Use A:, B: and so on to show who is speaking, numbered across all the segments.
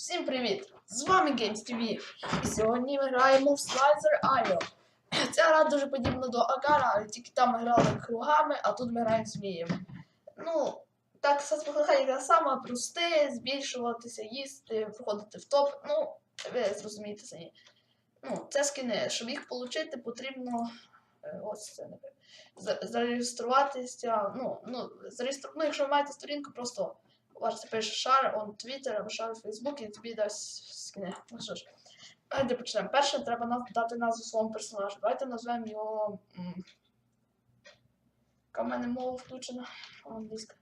A: Всім привіт! З вами Games TV. І сьогодні ми граємо в Slicer IO. Ця гра дуже подібна до Агара, але тільки там ми грали кругами, а тут ми граємо зміями. Ну, так яка сама прости, збільшуватися, їсти, входити в топ. Ну, ви зрозумієте самі. Ну, це скини. Щоб їх отримати, потрібно. е, Ось це Зареєструватися. Ну, ну, зареєстру... ну, якщо ви маєте сторінку, просто Пише шар, он Twitter або шар Facebook і тобі дасть скини. Ну що ж, давайте почнемо. Перше, треба дати назву своєму персонажу. Давайте назвемо його. Яка в мене мова включена? Англійська.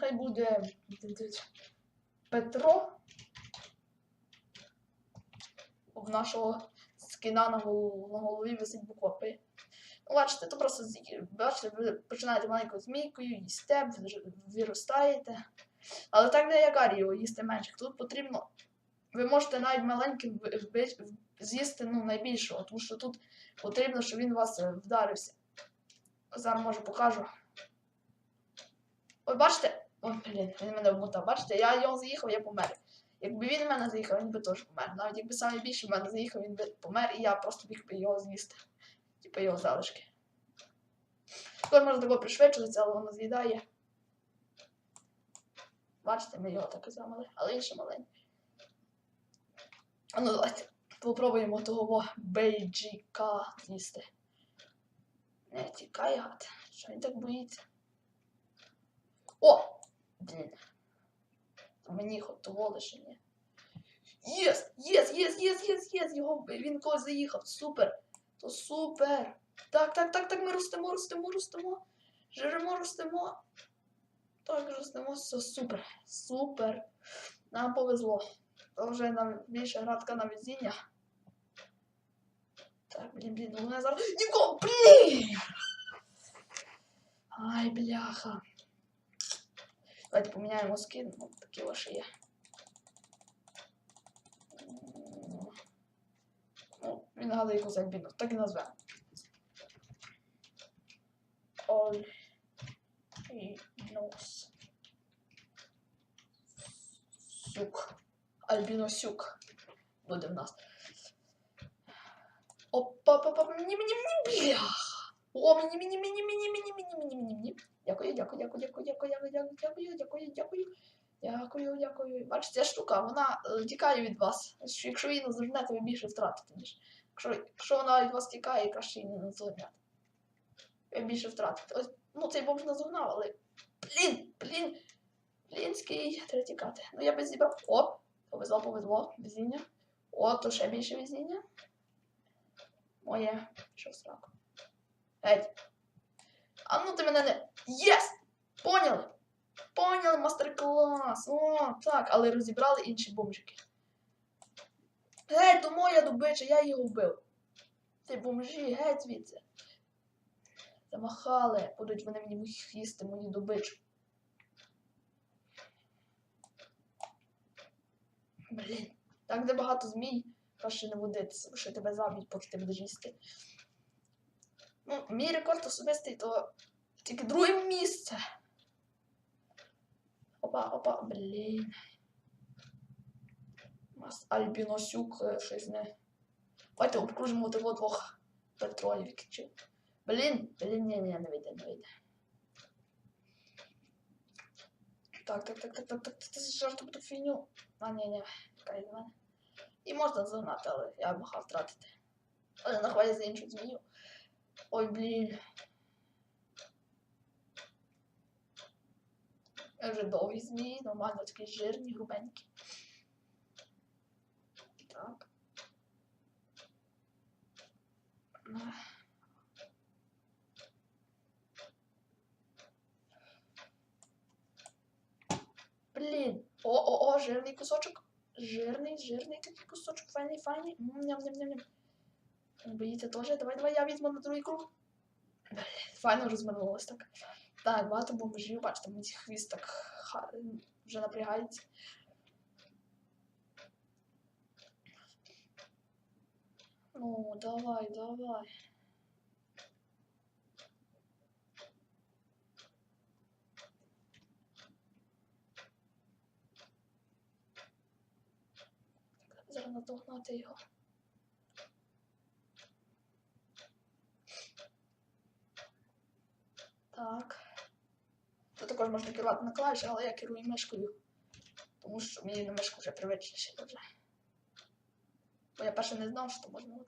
A: Хай буде Петро. В нашого скіна на голові висить буква П. Ну, бачите, то просто бачите, ви починаєте маленькою змійкою, їсте, виростаєте. Але так не як Аріо, їсти менше. Тут потрібно. Ви можете навіть маленьким з'їсти ну, найбільшого, тому що тут потрібно, щоб він вас е, вдарився. Зараз може покажу. Ой, бачите? Ой, блін, він мене вмотав. Бачите, я його заїхав, я помер. Якби він мене заїхав, він би теж помер. Навіть якби саме більше в мене заїхав, він би помер, і я просто міг би його з'їсти. Типа його залишки. Тепер можна такого пришвидшуватися, але воно з'їдає. Бачите, ми його так і замали, але інше маленький. Ну давайте попробуємо того бейджіка з'їсти. Не тікай, гад. Що він так боїться? О! Блін. Мені хоч того лише ні. Єс! Єс, єс, єс, єс, єс! Його він когось заїхав. Супер! То супер! Так, так, так, так, ми ростемо, ростемо, ростемо. Жиримо, ростемо. Так, ростемо, все супер. Супер. Нам повезло. То вже нам більше градка на везіння. Так, блін, блін, ну мене зараз. Нікого, блін! Ай, бляха. Давайте поміняємо скин. Ну, такі ваші є. Ну, він нагадує якусь альбіну. Так і назвемо. Альбінос. Сюк. Альбіносюк. Буде в нас. Опа, па, па, мені, мені, мені, блях. О, мені, мені, мені, мені, мені, мені, мені, мені, мені. Дякую, дякую, дякую, дякую, дякую, дякую, дякую, дякую, дякую, дякую. Дякую. Бачите, ця штука, вона е, тікає від вас. Що Якщо її наздожнете, ви більше втратите. Якщо, якщо вона від вас тікає, краще її не наздожняти. Ви більше втратите. Ось, ну цей бомж наздогнав, але. Блін, блін. Блінський, треба тікати. Ну я би зібрав. Оп, повезло, повезло. Везіння. О, то ще більше везіння. Моє. Що сраку. Геть. А ну ти мене не. Єс! Поняли? Мастер-клас. О, так, але розібрали інші бомжики. Геть, то моя добича, я її вбив. Ти бомжі, геть звідси. Замахали, будуть вони мені їсти мою добичу. Блін, так де багато змій, краще не водитися, що тебе заб'ють, поки ти будеш їсти. Ну, мій рекорд особистий, то тільки друге місце. Опа, опа, блін. У нас Альбіносюк е, щось не. Давайте обкружимо того двох петролів. Чи... Блін, блін, ні, ні, не вийде, не вийде. Так, так, так, так, так, так, ти жарту ту фігню. А, ні, ні, чекай від мене. І можна загнати, але я махав втратити. Але нахвалять за іншу змію. Ой, блін. Я вже довгі змії, нормально такі жирні, грубенькі. Так. Блін. О-о-о, жирний кусочок. Жирний, жирний такий кусочок, файний, файний. Ням-ням-ням-ням. Боїться теж. Давай, давай, я візьму на другий круг. Блін, файно розминулось так. Так, багато бомжів, бачите, мені хвіст так ха- вже напрягається. Ну, давай, давай. наздогнати його. Так. Тут також можна керувати на клавіші, але я керую мишкою. Тому що мені на мишку вже привичніше дуже. Бо я перше не знав, що можна. на-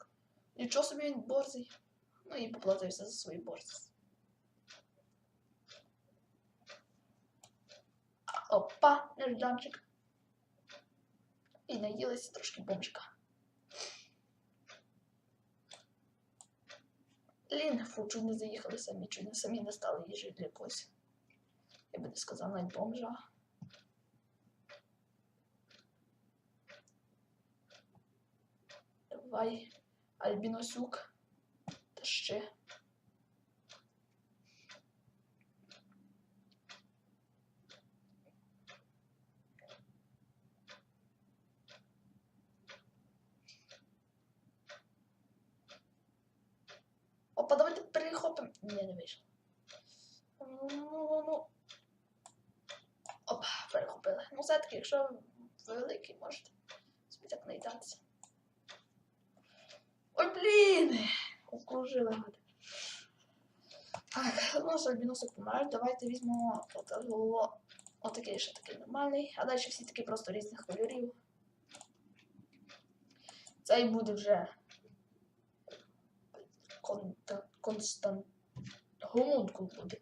A: Нічого собі він борзий. Ну і поплатився за свої борзи. Опа, нежданчик. І наїлися трошки бомжика. Лін, фу, чуть не заїхали самі, чуть не самі не стали їжею для якогось. Я би не сказав навіть бомжа. Давай, Альбіносюк. Та ще. Опа, давайте перехопимо. Ні, не вийшло. Ну, ну, ну. Опа, Ну, якщо великий, можете собі так наїдатися. Ой, блін! Окружили мене. Так, ну, альбіносик помирають. Давайте візьмемо отакого. Отакий ще такий нормальний. А далі всі такі просто різних кольорів. Цей буде вже кон, та- констант. Гомункул буде.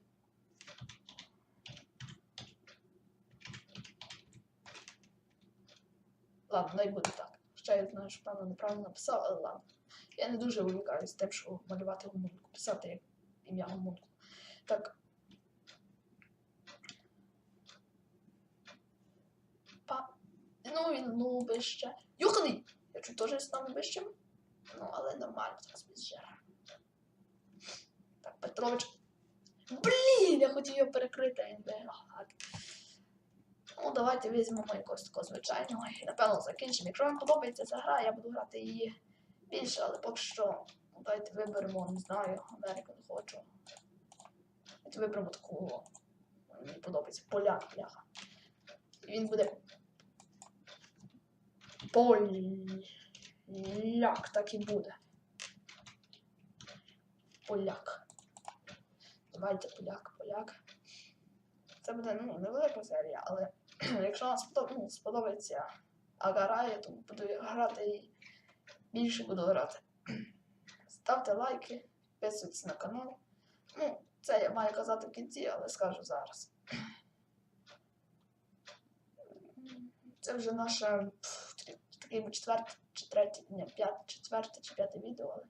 A: Ладно, дай буде так. Ще я знаю, що певно неправильно написав, але ладно. Я не дуже увлікаюсь тим, що малювати гомунку, писати ім'я гомунку. Так. Па. Ну, він ну вище. Юханий! Я чуть теж стану вищим. Ну, але нормально, зараз без жара. Так, Петрович. Блін, я хотів його перекрити, а він виграв. Ну, давайте візьмемо якогось такого звичайного і напевно закінчимо. Якщо вам подобається ця гра, я буду грати її більше, але поки що ну, давайте виберемо, не знаю, Америку не хочу. Давайте виберемо такого. Мені подобається поляк, бляха. І він буде. Поляк, так і буде. Поляк. Давайте поляк, поляк. Це буде ну, невелика серія, але якщо вам ну, сподобається Агарає, то буду грати і більше буду грати. Ставте лайки, підписуйтесь на канал. Ну, це я маю казати в кінці, але скажу зараз. Це вже наше таке четверте чи третє, ні, п'яте, четверте чи п'яте відео, але.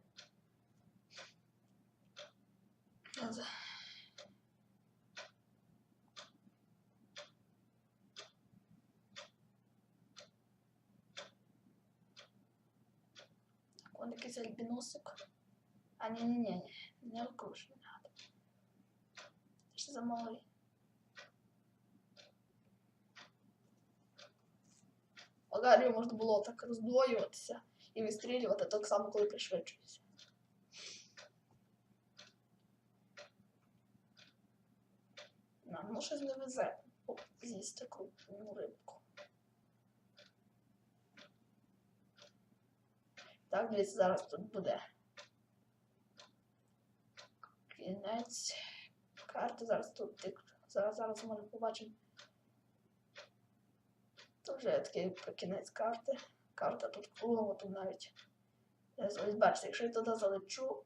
A: Вон якийсь альбіносик. А ні, ні, ні, ні, не надо. Ще замалий. Агарію можна було так роздвоюватися і вистрілювати так само, коли пришвидшується. Нам ну щось не везе з'їсти крупну рибку. Так, дивіться, зараз тут буде кінець карти. Зараз тут. Зараз зараз може побачимо. Це вже такий кінець карти. Карта тут кругова, тут навіть. Ось бачите, якщо я туди залечу,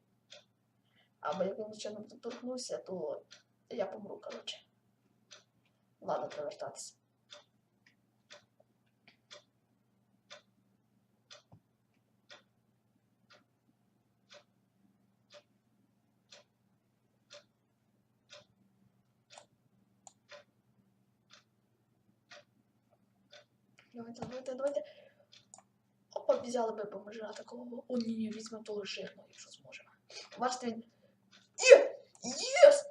A: або якимось чином доторкнуся, то я помру, коротше. Ладно, привертатися. Давайте, давайте, давайте. Опа, взяли би бомжа такого. О, ні, ні, візьмемо того жирного, якщо зможемо. Бачите, він. Є! Єс!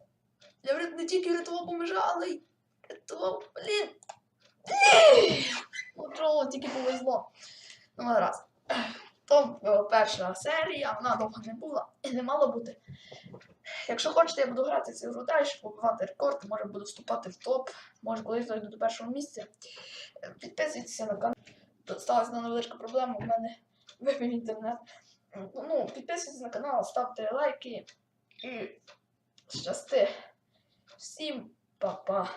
A: Я не тільки врятував бомжа, але й рятував. Блін! Блін! Ну, тільки повезло. Ну, раз. То е, перша серія, вона довго не була і не мало бути. Якщо хочете, я буду грати цю гру далі, побивати рекорд, може буду вступати в топ, може колись дойду до першого місця. Е, підписуйтеся на канал. Сталася сталася невеличка проблема, у мене вибив інтернет. Ну, Підписуйтесь на канал, ставте лайки і щасти. Всім па-па!